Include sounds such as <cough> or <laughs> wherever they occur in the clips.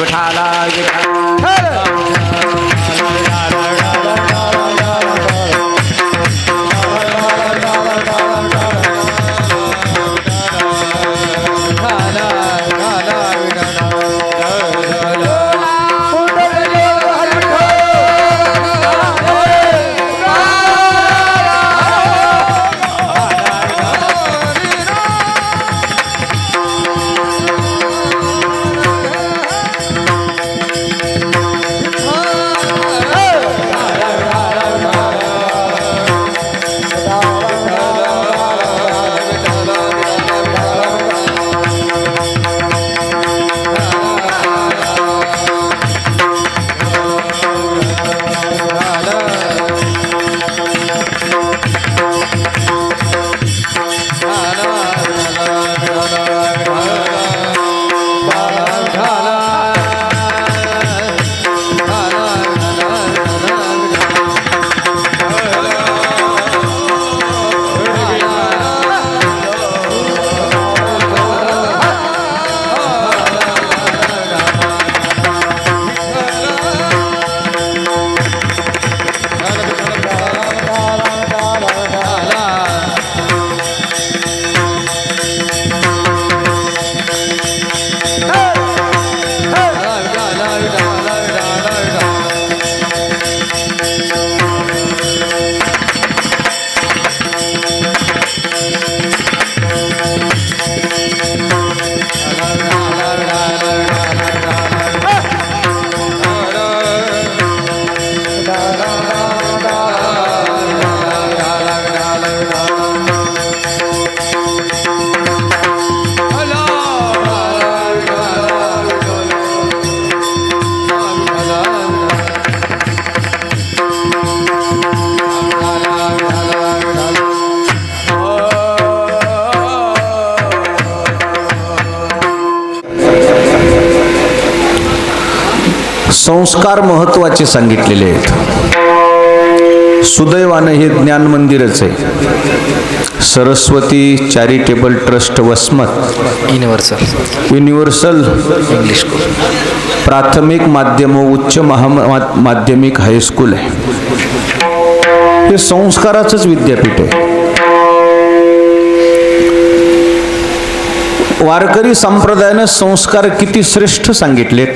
विठाला विठाला संस्कार महत्त्वाचे सांगितलेले आहेत. सुदैवानं हे ज्ञान मंदिरच आहे. Saraswati charitable trust Vasmat universal universal English प्राथमिक माध्यम उच्च महा माध्यमिक हायस्कूल आहे. हे संस्काराचंच विद्यापीठ आहे. वारकरी संप्रदायानं संस्कार किती श्रेष्ठ सांगितलेत.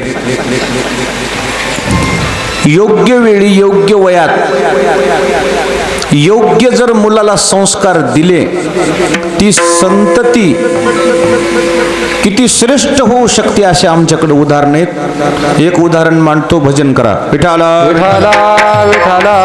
योग्य वेळी योग्य वयात योग्य जर मुलाला संस्कार दिले ती संतती किती श्रेष्ठ होऊ शकते असे आमच्याकडे उदाहरण आहेत. एक उदाहरण मांडतो भजन करा. विठाला विठाला विठाला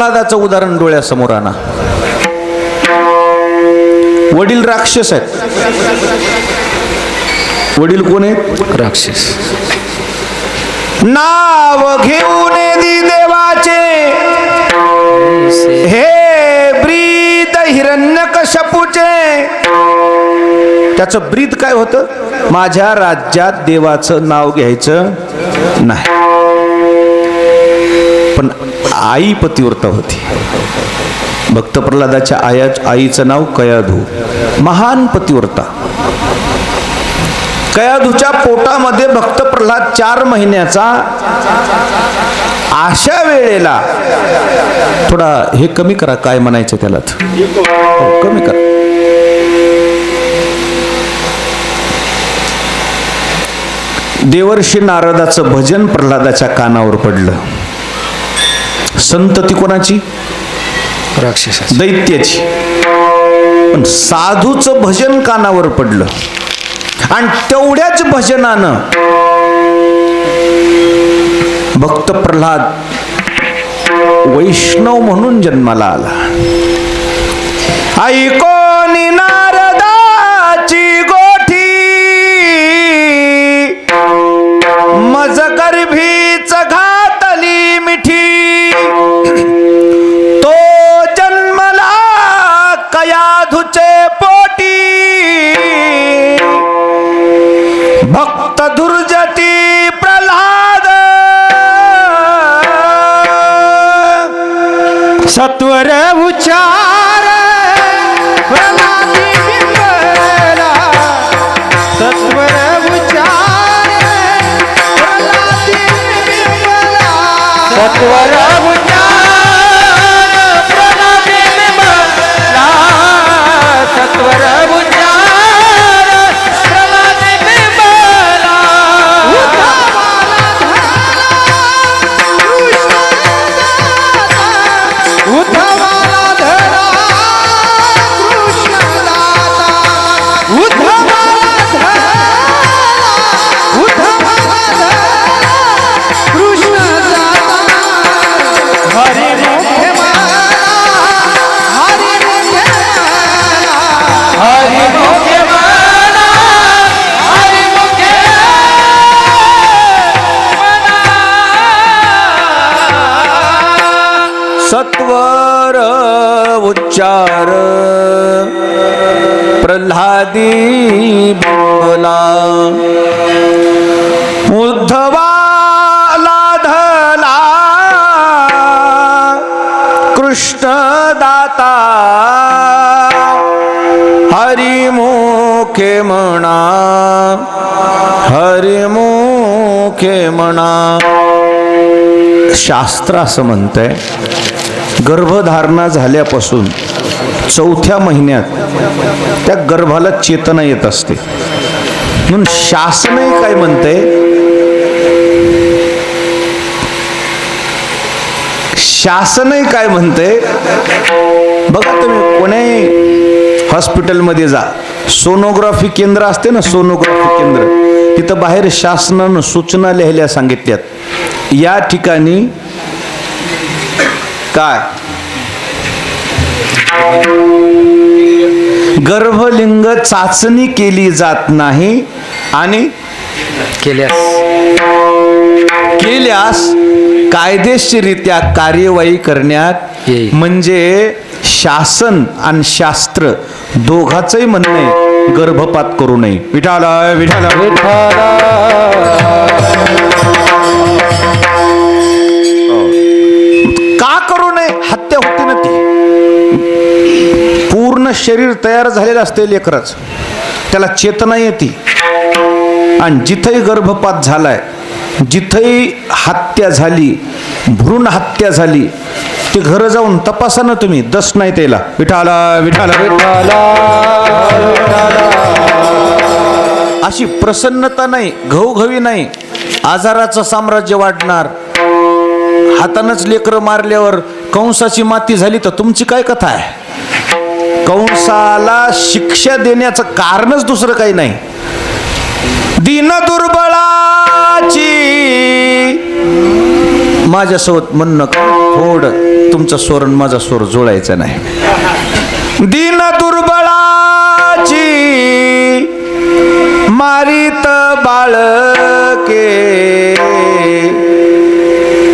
प्रल्हादाचं उदाहरण डोळ्यासमोर आणा. वडील राक्षस आहेत. वडील कोण आहेत? राक्षस. नाव घेऊन दि देवाचे. हे ब्रीद हिरण्य कशपूचे त्याचं ब्रीद काय होतं? माझ्या राज्यात देवाचं नाव घ्यायचं नाही. आई पतिव्रता होती. भक्त प्रल्हादाच्या आया आईचं नाव कयाधू. महान पतिव्रता. कयाधूच्या पोटामध्ये भक्त प्रल्हाद चार महिन्याचा अशा वेळेला थोडा हे कमी करा काय म्हणायचं त्याला हो, कमी करा. देवर्षी नारदाचं भजन प्रल्हादाच्या कानावर पडलं. संतती कोणाची? राक्षस दैत्याची. पण साधूचं भजन कानावर पडलं. आणि तेवढ्याच भजनानं भक्त प्रल्हाद वैष्णव म्हणून जन्माला आला. ऐकोनी नारदाची गोठी मज गर्भीच सत्वर उच्चार प्रल्हादी बिंबला. सत्वर उच्चार सत्वर म्हणा शास्त्र असं म्हणतंय गर्भधारणा झाल्यापासून चौथ्या महिन्यात त्या गर्भाला चेतना येत असते. म्हणून शासनही काय म्हणते शासनही काय म्हणते बघा तुम्ही कोण्याही हॉस्पिटलमध्ये जा सोनोग्राफी केंद्र असते ना सोनोग्राफी केंद्र. तिथं बाहेर शासनानं सूचना लिहिल्या सांगितल्यात. या ठिकाणी काय? गर्भलिंग चाचणी केली जात नाही आणि केल्यास? केल्यास कायदेशीररित्या कार्यवाही करण्यात. म्हणजे शासन आणि शास्त्र दोघाचंही म्हणणं आहे गर्भपात करू नये. विठाला विठाला का करू नये? हत्या होती ना ती. पूर्ण शरीर तयार झालेलं असते लेकरच. त्याला चेतना येते. आणि जिथंही गर्भपात झालाय जिथंही हत्या झाली भ्रूण हत्या झाली ते घरं जाऊन तपासा ना तुम्ही दस नाही त्याला. विठाला विठाला विठाला अशी प्रसन्नता नाही घवघवी नाही. आजाराचं साम्राज्य वाढणार. हातानंच लेकरं मारल्यावर कंसाची माती झाली तर तुमची काय कथा आहे? कंसाला शिक्षा देण्याचं कारणच दुसरं काही नाही. दीन दुर्बळाची. माझ्यासोबत म्हणणं थोडं तुमचा स्वर माझा स्वर जुळायचा नाही. दीन दुर्बळाची. मारित बाळके.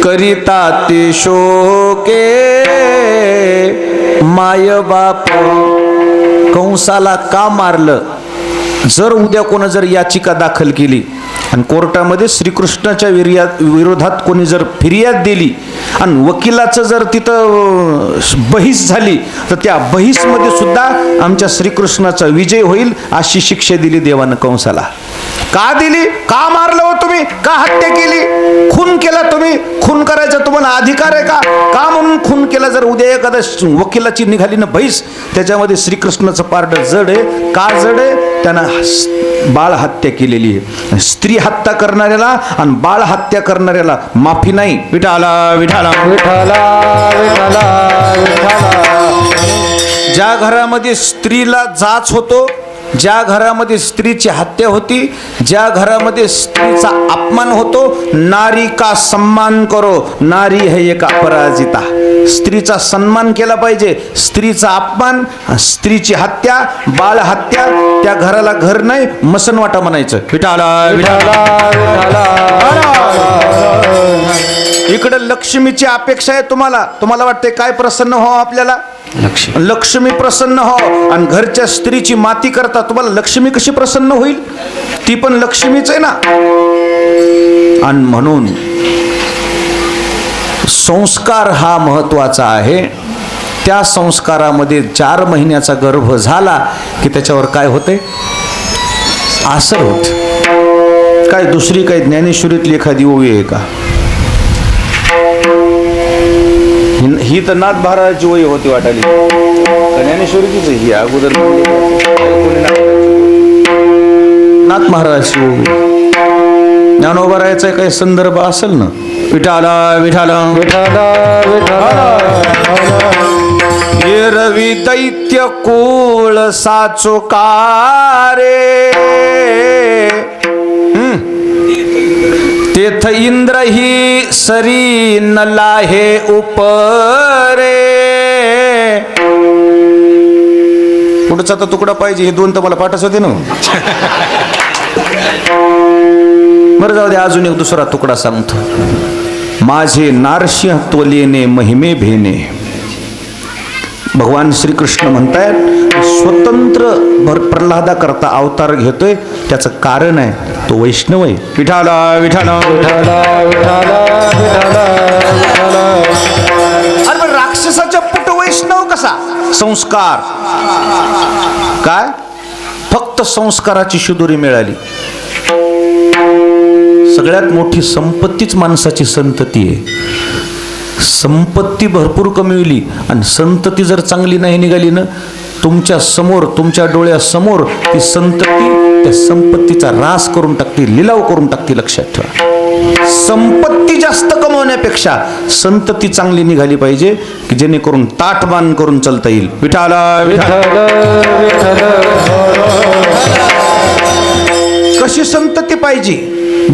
करिता ते शोके माय बाप. कंसाला का मारलं? जर उद्या कोणा जर याचिका दाखल केली आणि कोर्टामध्ये श्रीकृष्णाच्या विर्यात विरोधात कोणी जर फिर्याद दिली आणि वकिलाचं जर तिथं बहिस झाली तर त्या बहिसमध्ये सुद्धा आमच्या श्रीकृष्णाचा विजय होईल अशी शिक्षा दिली देवानं कंसाला. का दिली? का मारलं हो तुम्ही? का हत्या केली? खून केला तुम्ही? खून करायचा तुम्हाला अधिकार आहे का? का म्हणून खून केला? जर उद्या एखादा वकिलाची निघाली ना बहीस त्याच्यामध्ये श्रीकृष्णाचं पारड जड आहे. का जड आहे? त्यानं बाळ हत्या केलेली आहे. स्त्री हत्या करणाऱ्याला आणि बाळ हत्या करणाऱ्याला माफी नाही. विठाला विठाला. विठाला विठाला विठाला. ज्या घरामध्ये स्त्रीला जाच होतो ज्या घरामध्ये स्त्रीची हत्या होती ज्या घरामध्ये स्त्रीचा अपमान होतो नारी का सम्मान करो? नारी है एक अपराजिता. स्त्रीचा सन्मान केला पाहिजे. स्त्रीचा अपमान स्त्रीची हत्या बाळ हत्या त्या घराला घर नाही मसनवाटा म्हणायचं. विठाला विठाला इकडे लक्ष्मीची अपेक्षा आहे तुम्हाला. तुम्हाला वाटते काय प्रसन्न हो आपल्याला? लक्ष लक्ष्मी प्रसन्न हो आणि घरच्या स्त्रीची माती करता तुम्हाला लक्ष्मी कशी प्रसन्न होईल? ती पण लक्ष्मीच आहे ना? आणि म्हणून संस्कार हा महत्त्वाचा आहे. त्या संस्कारामध्ये चार महिन्याचा गर्भ झाला की त्याच्यावर काय होते असर होत. काय दुसरी काही ज्ञानेश्वरीतली एखादी ओवी आहे का? ही- ही तर नाथ महाराजाची वय होती वाटाली ज्ञानेश्वरीचीच ही अगोदर नाथ- महाराजाची ओवी ज्ञानोबरायाचा काही संदर्भ असेल ना? विठाला विठाला. विठ्ठल ये रवी दैत्य कुळ साचो कारे. तेथ इंद्र ही सरी नला हे उपरे. पुढचा तर तुकडा पाहिजे हे दोन तर मला पाठच होते ना. बरं जाऊ दे अजून एक दुसरा तुकडा सांगतो. माझे नारसिंह त्वलेने महिमे भेने भगवान श्रीकृष्ण म्हणतायत स्वतंत्र भर प्रल्हादा करता अवतार घेतोय त्याचं कारण आहे तो वैष्णव आहे. विठाला विठाला अरे पण राक्षसाच्या पुट वैष्णव कसा? संस्कार. काय? फक्त संस्काराची शिदुरी मिळाली. सगळ्यात मोठी संपत्तीच माणसाची संतती आहे. संपत्ती भरपूर कमविली आणि संतती जर चांगली नाही निघाली ना तुमच्यासमोर तुमच्या डोळ्यासमोर ती संतती त्या संपत्तीचा रास करून टाकते लिलाव करून टाकते लक्षात ठेवा. संपत्ती जास्त कमवण्यापेक्षा संतती चांगली निघाली पाहिजे की जेणेकरून ताटमान करून चालता येईल. विठाला कशी संतती पाहिजे?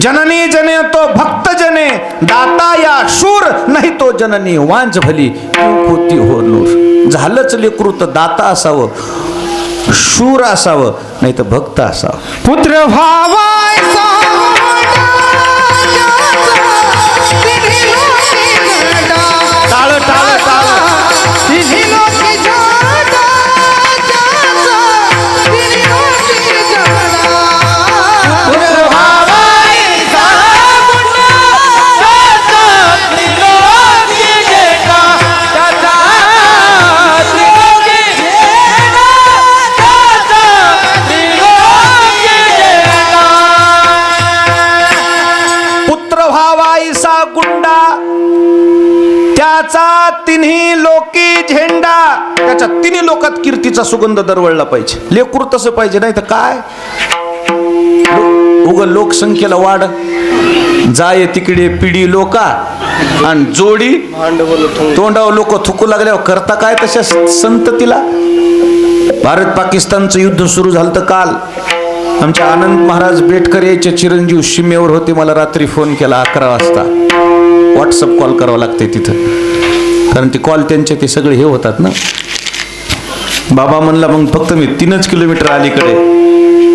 जननी जने तो भक्त जने दाता या शूर नाही तो जननी वांझ भली होती हो नूर. झालंच लेकृत दाता असावं. शूर असावं नाही तर भक्त असावं. पुत्र भावायचा टाळ टाळ टाळ. भावाईसा गुंडा त्याचा तिन्ही लोकी झेंडा. त्याच्या तिन्ही लोकात कीर्तीचा सुगंध दरवळला पाहिजे. लेकूर तसं पाहिजे नाही तर काय? उग लोकसंख्येला वाढ. जाय तिकडे पिढी लोका आणि जोडी. तोंडावर लोक थुकू लागल्यावर करता काय तशा संततीला? भारत पाकिस्तानचं युद्ध सुरू झालं तर काल. आमच्या आनंद महाराज बेटकर याचे चिरंजीव सीमेवर होते. मला रात्री फोन केला अकरा वाजता. व्हॉट्सअप कॉल करावं लागते तिथं. कारण ते कॉल त्यांचे ते सगळे हे होतात ना. बाबा म्हणला मग फक्त मी तीनच किलोमीटर अलीकडे.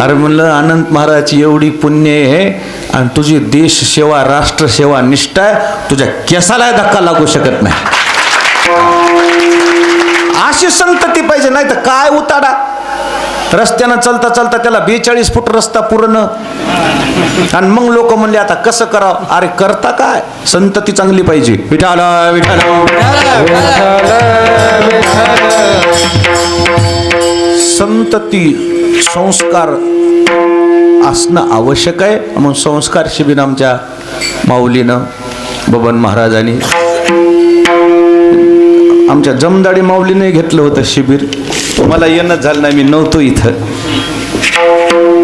अरे म्हणलं आनंद महाराजची एवढी पुण्य आहे आणि तुझी देश सेवा राष्ट्र सेवा निष्ठा आहे. तुझ्या केसाला धक्का लागू शकत नाही. अशी संतती पाहिजे नाही तर काय उताडा. रस्त्यानं चालता चालता त्याला बेचाळीस फूट रस्ता पूर्ण आणि मग लोक म्हणले आता कसं करावं? अरे करता काय? संतती चांगली पाहिजे. विठाला विठाला संतती संस्कार असणं आवश्यक आहे. म्हणून संस्कार शिबिर आमच्या माऊलीनं बबन महाराजांनी आमच्या जमदाडी माऊलीने घेतलं होतं शिबिर. मला येणं झालं नाही मी नव्हतो इथं.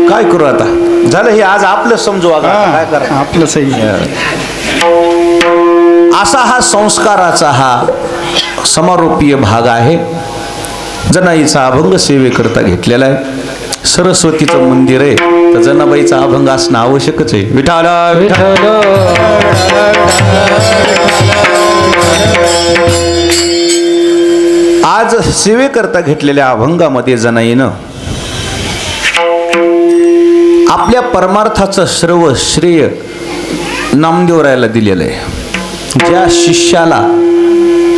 काय करू आता? झालं हे आज आपलं समजू आता. काय करा? आपलं सही. असा हा संस्काराचा हा समारोपीय भाग आहे जनाईचा अभंग सेवेकरता घेतलेला आहे. सरस्वतीचं मंदिर आहे तर जनाबाईचा अभंग असणं आवश्यकच आहे. विठाला विठा आज सेवेकरता घेतलेल्या अभंगामध्ये जनाईनं आपल्या परमार्थाचं सर्व श्रेय नामदेवरायाला दिलेलं आहे. ज्या शिष्याला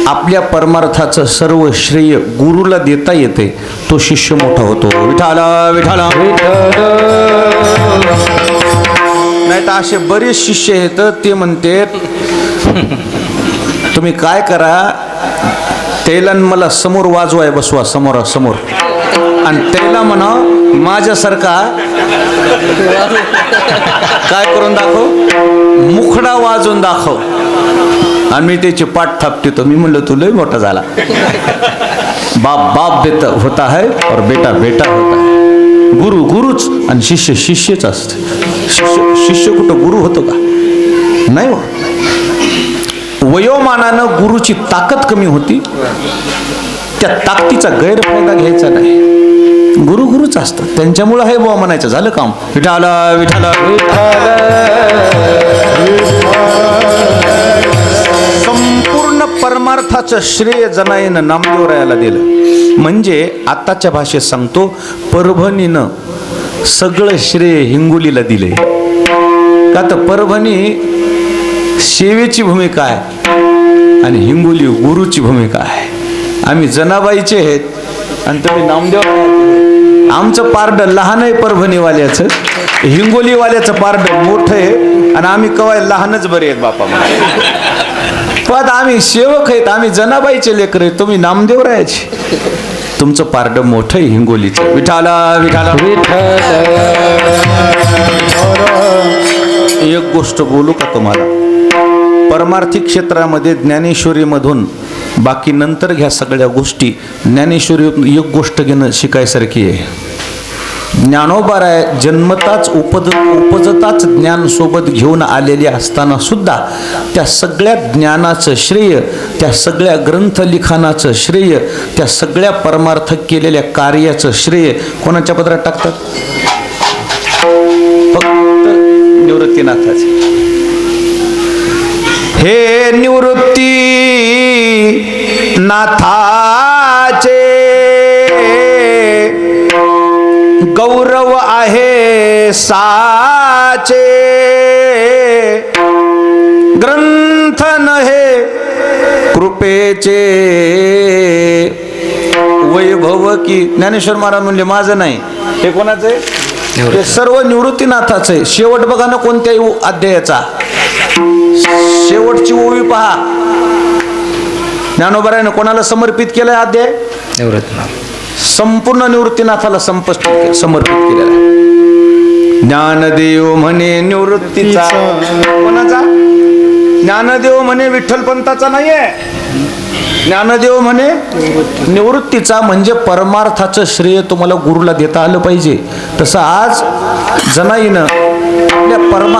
आपल्या परमार्थाचं सर्व श्रेय गुरुला देता येते तो शिष्य मोठा होतो. विठाला विठाला नाही तर असे बरेच शिष्य आहेत ते म्हणते तुम्ही काय करा त्याला मला समोर वाजवाय बसवा समोर समोर आणि त्याला म्हणा माझ्यासारखा. काय करून दाखव? मुखडा वाजून दाखव. आणि मी त्याची पाठ थापते मी म्हणलं तू लय मोठा झाला. बाप बाप बेत होता है और बेटा बेटा होता है. गुरु गुरुच आणि शिष्य शिष्यच असते. शिष्य शिष्य कुठं गुरु होतो का? नाही हो. वयोमानानं गुरुची ताकद कमी होती. त्या ताकदीचा गैरफायदा घ्यायचा नाही. गुरु गुरुच असतात. त्यांच्यामुळं हे बुवा म्हणायचं झालं काम. विठाला विठाला संपूर्ण परमार्थाचं श्रेय जनाईनं नामदेवरायाला दिलं. म्हणजे आताच्या भाषेत सांगतो परभणीनं सगळं श्रेय हिंगोलीला दिले. का तर परभणी सेवेची भूमिका आहे. आणि हिंगोली गुरुची भूमिका आहे. आम्ही जनाबाईचे आहेत आणि तुम्ही नामदेव आमचं पारड लहान आहे परभणीवाल्याचं हिंगोलीवाल्याचं पारड मोठं आहे आणि आम्ही कवाय लहानच बरे आहेत बापा पण आम्ही सेवक आहेत आम्ही जनाबाईचे लेकर आहेत तुम्ही नामदेवरायाचे. तुमचं पारड मोठं आहे हिंगोलीचं. विठाला विठाला एक गोष्ट बोलू का तुम्हाला? परमार्थिक क्षेत्रामध्ये ज्ञानेश्वरीमधून बाकी नंतर घ्या सगळ्या गोष्टी. ज्ञानेश्वरी एक गोष्ट घेणं शिकायसारखी आहे. ज्ञानोबाराय जन्मताच उपज उपजताच ज्ञान सोबत घेऊन आलेली असताना सुद्धा त्या सगळ्या ज्ञानाचं श्रेय त्या सगळ्या ग्रंथ लिखाणाचं श्रेय त्या सगळ्या परमार्थ केलेल्या कार्याचं श्रेय कोणाच्या पदरात टाकतात? फक्त निवृत्तीनाथाचे. हे निवृत्ती नाथाचे गौरव आहे साचे. ग्रंथ हे कृपेचे. वैभव की ज्ञानेश्वर महाराज म्हणले माझं नाही. हे कोणाचं हे सर्व निवृत्तीनाथाचं आहे. शेवट बघा ना कोणत्याही उ- अध्यायाचा. शेवटची ओवी पहा. ज्ञानोबरायनं कोणाला समर्पित केलंय अध्याय? निवृत्तनाथ संपूर्ण निवृत्तीनाथाला संपष्ट समर्पित केलेला आहे. ज्ञानदेव म्हणे निवृत्तीचा. कोणाचा? ज्ञानदेव म्हणे विठ्ठल पंताचा नाहीये. ज्ञानदेव म्हणे निवृत्तीचा म्हणजे परमार्थाचं श्रेय तुम्हाला गुरुला देता आलं पाहिजे. तसं आज जनाईनं आपल्या परमा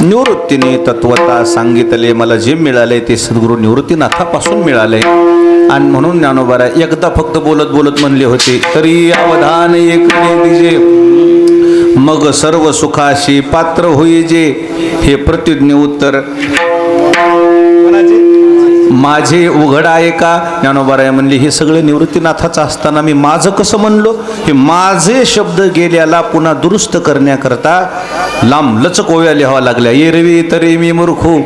निवृत्तीने तत्वता सांगितले मला जे मिळाले ते सद्गुरू निवृत्तीनाथापासून मिळाले. आणि म्हणून ज्ञानोबारा एकदा फक्त बोलत बोलत म्हणले होते तरी अवधान एक मग सर्व सुखाशी पात्र होई जे. हे प्रतिज्ञ उत्तर माझे उघड आहे का? ज्ञानोबाराय म्हणले हे सगळे निवृत्तीनाथाचं असताना मी माझं कसं म्हणलो? हे माझे शब्द गेल्याला पुन्हा दुरुस्त करण्याकरता लांब लचक ओव्या लिहावा लागल्या. एरवी तरी मी मूर्खू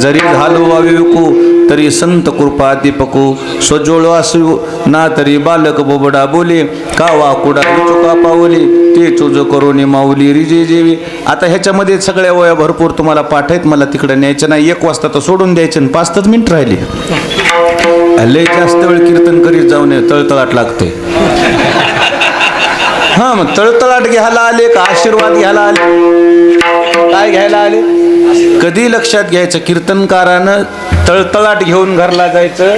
जरी झालो विकू तरी संत कृपा दीपकू स्वजोळ असू ना तरी बालक बोबडा बोले का वाकुडा चुका पावली ते चुज करून माऊली रिजे जेवी. आता ह्याच्यामध्ये सगळ्या वया भरपूर तुम्हाला पाठ आहेत मला तिकडे न्यायचं नाही. एक वाजता तर सोडून द्यायचं आणि पाच तास मिनिट राहिली. लय जास्त वेळ कीर्तन करीत जाऊ नये तळतळाट लागते. हा मग तळतळाट घ्यायला आले का आशीर्वाद घ्यायला आले? काय घ्यायला आले? कधी लक्षात घ्यायचं? कीर्तनकारानं तळतळाट घेऊन घरला जायचं.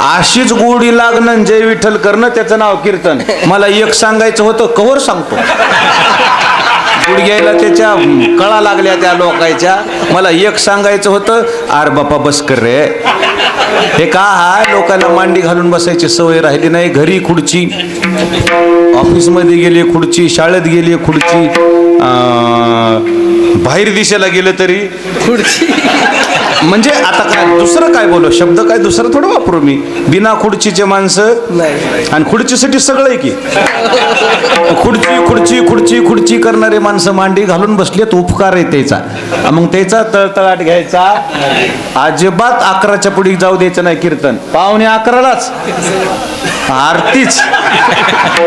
अशीच गोडी लागणं जय विठ्ठल करणं त्याचं नाव कीर्तन. मला एक सांगायचं होतं कवर सांगतो. गुडघ्यायला त्याच्या कळा लागल्या त्या लोकांच्या मला एक सांगायचं होतं आर बापा बस कर रे. हे का हाय लोकांना मांडी घालून बसायची सवय राहिली नाही. घरी खुर्ची ऑफिसमध्ये गेली खुर्ची शाळेत गेली खुर्ची बाहेर दिशेला गेलं तरी? खुर्ची. म्हणजे आता काय दुसरं काय बोलू? शब्द काय दुसरं थोडं वापरू मी? बिना खुर्चीचे माणसं नाही. आणि खुर्चीसाठी सगळं आहे की? खुर्ची खुर्ची खुर्ची खुर्ची करणारे माणसं मांडी घालून बसलेत उपकार आहे त्याचा. मग त्याचा तळतळाट घ्यायचा. अजिबात अकराच्या पुढे जाऊ द्यायचं नाही कीर्तन. पाहुणे अकरालाच. आरतीच.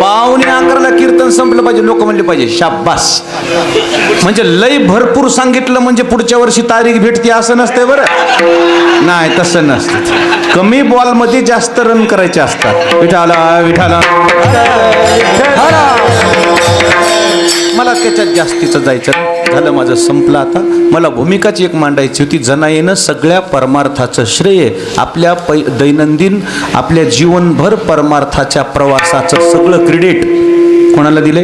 पावणे अकराला कीर्तन संपलं पाहिजे लोक म्हणले पाहिजे शाब्बास. म्हणजे लय भरपूर सांगितलं म्हणजे पुढच्या वर्षी तारीख भेटते असं नसतंय बरं. नाही तसं नसतं. कमी बॉलमध्ये जास्त रन करायचे असतात. विठाला विठाला. मला त्याच्यात जास्तीचं जायचं झालं माझं संपलं आता. मला भूमिकाची एक मांडायची होती जनायेनं सगळ्या परमार्थाचं श्रेय आपल्या पै दैनंदिन आपल्या जीवनभर परमार्थाच्या प्रवासाचं सगळं क्रेडिट कोणाला दिले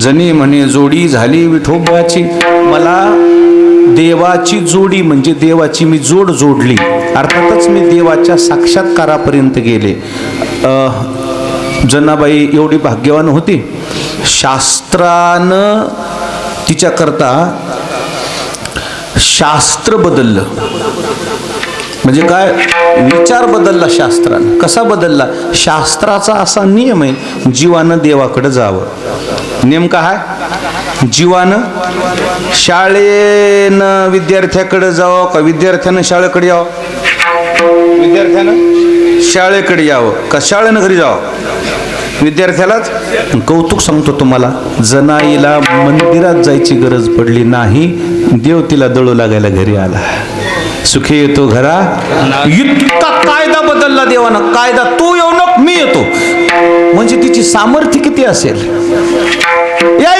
जनी म्हणे जोडी झाली विठोबाची. मला देवाची जोडी म्हणजे देवाची मी जोड जोडली. अर्थातच मी देवाच्या साक्षात्कारापर्यंत गेले. जनाबाई एवढी भाग्यवान होती. शास्त्रानं तिच्याकरता शास्त्र बदललं. म्हणजे काय? विचार बदलला शास्त्रानं. कसा बदलला? शास्त्राचा असा नियम आहे जीवानं देवाकडे जावं. नेमका काय जीवानं शाळेनं विद्यार्थ्याकडे जावं का विद्यार्थ्यानं शाळेकडे यावं? विद्यार्थ्यानं शाळेकडे यावं का शाळेनं घरी जावं? विद्यार्थ्यालाच? कौतुक सांगतो तुम्हाला जनाईला मंदिरात जायची गरज पडली नाही देव तिला दळू लागायला घरी आला. सुखी येतो घरा. इतका कायदा बदलला देवानं कायदा तू येऊ नको मी येतो. म्हणजे तिची सामर्थ्य किती असेल? या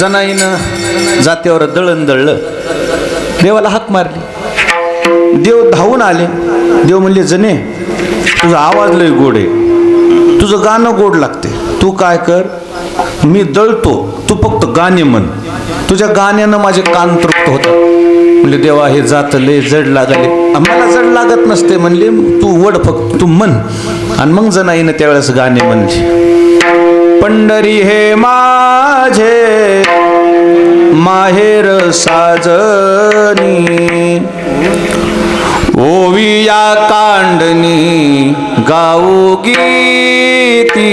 जनाईनं जात्यावर दळण दळलं. देवाला हाक मारली. देव धावून आले. देव म्हणले जने तुझा आवाज लय गोड आहे. तुझं गाणं गोड लागते. तू काय कर? मी दळतो. तू फक्त गाणे म्हण. तुझ्या गाण्यानं माझे कान तृप्त होतात. म्हणले देवा हे जातले जड लागले. आम्हाला जड लागत नसते म्हणले तू वड फक्त तू म्हण. आणि मग जनाईनं त्यावेळेस गाणे म्हणले पंढरी हे माझे माहेर साजनी. ओविया कांडनी गाऊ गीती.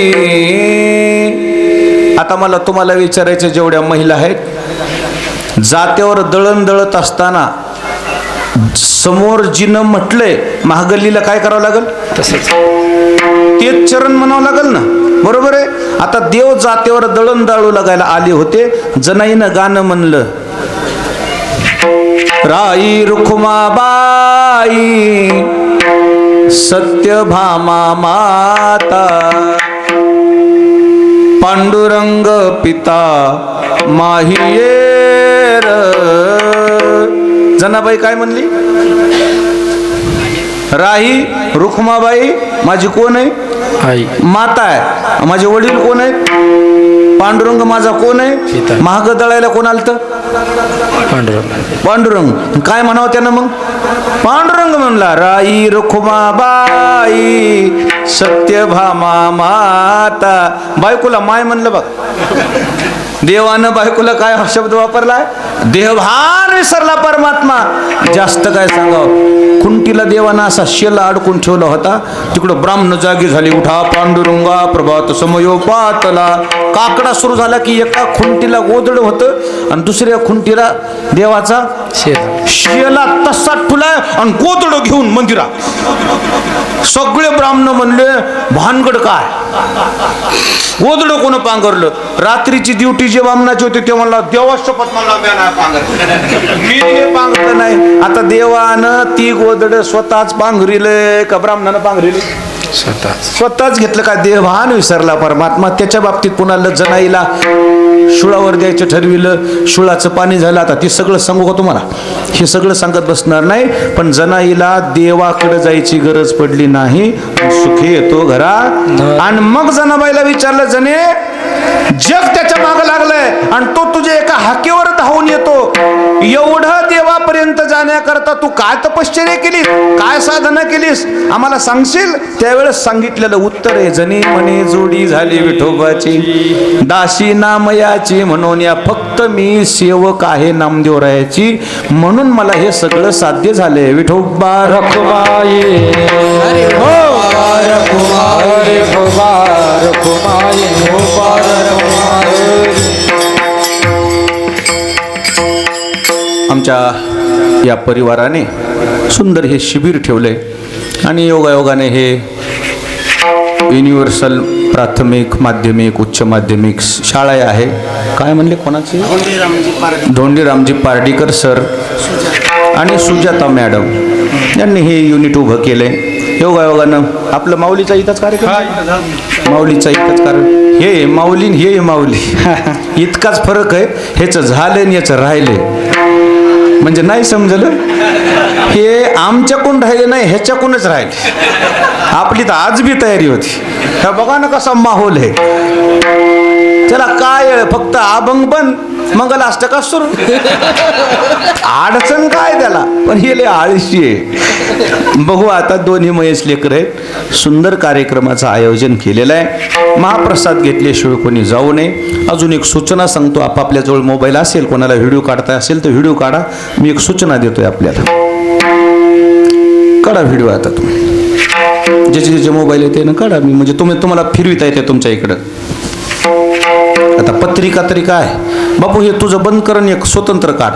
आता मला तुम्हाला विचारायचं जेवढ्या महिला आहेत जात्यावर दळण दळत असताना समोर जिनं म्हटलंय महागल्लीला काय करावं लागेल? तसंच. तेच चरण म्हणावं लागेल ना. बरोबर आहे? आता देव जातेवर दळण दाळू लागायला आले होते जनाईनं गाणं म्हणलं. राई रुखमाबाई सत्यभामा माता पांडुरंग पिता माहियेर जनाबाई काय म्हणली? राही रुखमाबाई माझी कोण आहे? आई. माता आहे. माझे वडील कोण आहेत पांडुरंग माझा कोण आहे. महाग दळायला कोण आलत पांडुरंग. पांडुरंग. काय म्हणावं त्यानं मग? पांडुरंग म्हणला राई रुखमाबाई सत्यभामा माता. बायकोला माय म्हणलं बघ. देवानं बायकोला काय हा शब्द वापरलाय? देहभान विसरला परमात्मा. जास्त काय सांगावं? कुंटीला खुंटीला असा शेला अडकून ठेवला होता. तिकडं ब्राह्मण जागी झाली. उठा पांडुरंगा प्रभात समयो पातला. काकडा सुरू झाला की एका खुंटीला गोदड होतं. आणि दुसऱ्या खुंटीला देवाचा शेला तसा ठुलाय आणि गोदड घेऊन मंदिरात. सगळे ब्राह्मण म्हणले भानगड काय? गोदड कोण पांघरलं? रात्रीची ड्युटी जे ब्राह्मणाची होती ते म्हणला देवा शपथ म्हणला "म्या नाही पांघरलं." मी पांघरलं नाही. आता देवानं ती गोदड स्वतःच पांघरिले का ब्राह्मणानं पांघरिले? स्वतःच. स्वतःच घेतलं का? देवान विसरला परमात्मा. त्याच्या बाबतीत पुन्हा जनाईला शुळावर द्यायचं ठरविलं शुळाचं पाणी झालं आता ते सगळं सांगू का तुम्हाला? हे सगळं सांगत बसणार नाही पण जनाईला देवाकडे जायची गरज पडली नाही सुखी येतो घरात आणि मग जनाबाईला विचारलं जने जग त्याच्या माग लागलंय आणि तो तुझ्या एका हाकेवर धावून येतो. एवढं देवापर्यंत जाण्याकरता तू काय तपश्चर्या केलीस? काय साधना केलीस? आम्हाला सांगशील? त्यावेळेस सांगितलेलं उत्तर आहे जनी म्हणे जोडी झाली विठोबाची. दासी नामयाची म्हणून या फक्त मी सेवक आहे नामदेवरायाची. म्हणून मला हे सगळं साध्य झाले विठोबा रखुमाई रखुमाई रखुमाई आमच्या या परिवाराने सुंदर हे शिबिर ठेवले आणि योगायोगाने हे युनिव्हर्सल प्राथमिक माध्यमिक उच्च माध्यमिक शाळा आहे. काय म्हणले कोणाची? धोंडीरामजी पार्डीकर सर आणि सुजाता मॅडम यांनी हे युनिट उभं केले. योगायोगानं आपलं माऊलीचा इथंच कार्यक्रम? माऊलीचा इथंच कारण हे माऊली हे माऊली. <laughs> इतकाच फरक आहे ह्याचं झालं आणि याचं राहिलंय. म्हणजे नाही समजलं? हे आमच्याकडून राहिले नाही ह्याच्याकडूनच राहिले. आपली तर आज बी तयारी होती. ह्या बघा ना कसा माहोल आहे. त्याला काय फक्त अभंग बंद मंगल अष्टका सुरू? अडचण काय त्याला? पण हे लय आळशी आहे. बघू आता दोन्ही महेश लेकर आहेत. सुंदर कार्यक्रमाचं आयोजन केलेलं आहे. महाप्रसाद घेतल्याशिवाय कोणी जाऊ नये. अजून एक सूचना सांगतो आपापल्याजवळ मोबाईल असेल कोणाला व्हिडिओ काढता असेल तर व्हिडिओ काढा. मी एक सूचना देतोय आपल्याला. काढा व्हिडिओ आता तुम्ही. ज्याचे ज्याचे मोबाईल येते ना काढा. मी म्हणजे तुम्ही तुम्हाला फिरविता येते तुमच्या इकडं. आता पत्रिका तरी काय? बापू हे तुझं बंद करण एक स्वतंत्र काढ.